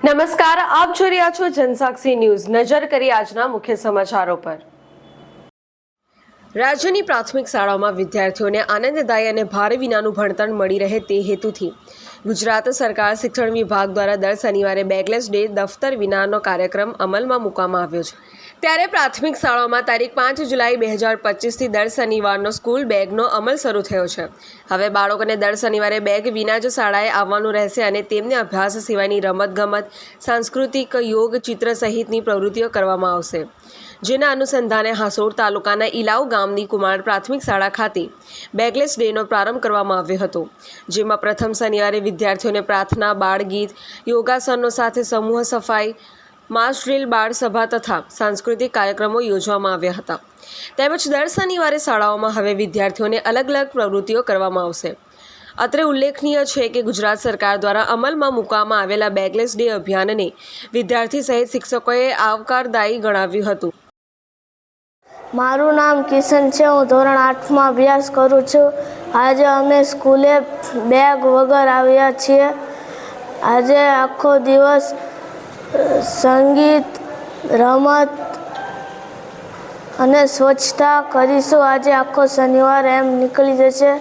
નમસ્કાર, આપ જોઈ રહ્યા છો જનસાક્ષી ન્યૂઝ. નજર કરી આજના મુખ્ય સમાચારો પર. રાજ્યની પ્રાથમિક શાળાઓમાં વિદ્યાર્થીઓને આનંદદાયી અને ભારે વિનાનું ભણતર મળી રહે તે હેતુથી ગુજરાત સરકાર શિક્ષણ વિભાગ દ્વારા દર શનિવારે બેગલેસ ડે દફતર વિનાનો કાર્યક્રમ અમલમાં મૂકવામાં આવ્યો છે. ત્યારે પ્રાથમિક શાળાઓમાં તારીખ પાંચ જુલાઈ બે હજાર પચીસથી દર શનિવારનો સ્કૂલ બેગનો અમલ શરૂ થયો છે. હવે બાળકોને દર શનિવારે બેગ વિના જ શાળાએ આવવાનું રહેશે અને તેમને અભ્યાસ સિવાયની રમતગમત, સાંસ્કૃતિક યોગ, ચિત્ર સહિતની પ્રવૃત્તિઓ કરવામાં આવશે. જેના અનુસંધાને હાસોડ તાલુકાના ઇલાવ ગામની કુમાર પ્રાથમિક શાળા ખાતે બેગલેસ ડેનો પ્રારંભ કરવામાં આવ્યો હતો, જેમાં પ્રથમ શનિવારે વિદ્યાર્થીઓને પ્રાર્થના, બાળગીત, યોગાસનો સાથે સમૂહ સફાઈ માસ ડ્રીલ, બાળ સભા તથા સાંસ્કૃતિક કાર્યક્રમો યોજવામાં આવ્યા હતા. તેમજ દર શનિવારે શાળાઓમાં હવે વિદ્યાર્થીઓને અલગ અલગ પ્રવૃત્તિઓ કરવામાં આવશે. અત્રે ઉલ્લેખનીય છે કે ગુજરાત સરકાર દ્વારા અમલમાં મૂકવામાં આવેલા બેગલેસ ડે અભિયાનને વિદ્યાર્થી સહિત શિક્ષકોએ આવકારદાયી ગણાવ્યું હતું. મારું નામ કિશન છે, હું ધોરણ આઠમાં અભ્યાસ કરું છું. આજે અમે સ્કૂલે બેગ વગર આવ્યા છીએ. આજે આખો દિવસ સંગીત, રમત અને સ્વચ્છતા કરીશું. આજે આખો શનિવાર એમ નીકળી જશે.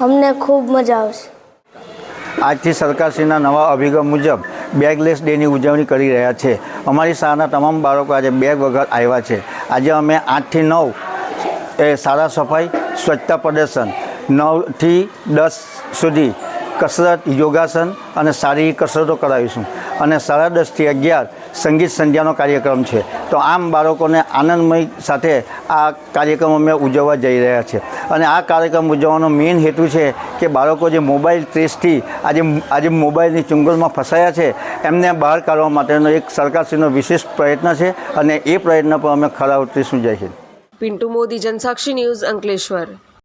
અમને ખૂબ મજા આવશે. આજથી સરકારશ્રીના નવા અભિગમ મુજબ બેગલેસ ડેની ઉજવણી કરી રહ્યા છે. અમારી શાળાના તમામ બાળકો આજે બેગ વગર આવ્યા છે. આજે અમે આઠથી નવ એ શાળા સફાઈ, સ્વચ્છતા પ્રદર્શન, નવથી દસ સુધી કસરત, યોગાસન અને શારીરિક કસરતો કરાવીશું. અને સાડા દસથી અગિયાર સંગીત સંધ્યાનો કાર્યક્રમ છે. તો આમ બાળકોને આનંદમય સાથે આ કાર્યક્રમ અમે ઉજવવા જઈ રહ્યા છે. અને આ કાર્યક્રમ ઉજવવાનો મેઇન હેતુ છે કે બાળકો જે મોબાઈલ ટ્રેસથી આજે આજે મોબાઈલની ચુંગલમાં ફસાયા છે, એમને બહાર કાઢવા માટેનો એક સરકારશ્રીનો વિશેષ પ્રયત્ન છે અને એ પ્રયત્ન પર અમે ખરા ઉતરીશું. જય હિન્દ. પિન્ટુ મોદી, જનસાક્ષી ન્યૂઝ અંકલેશ્વર.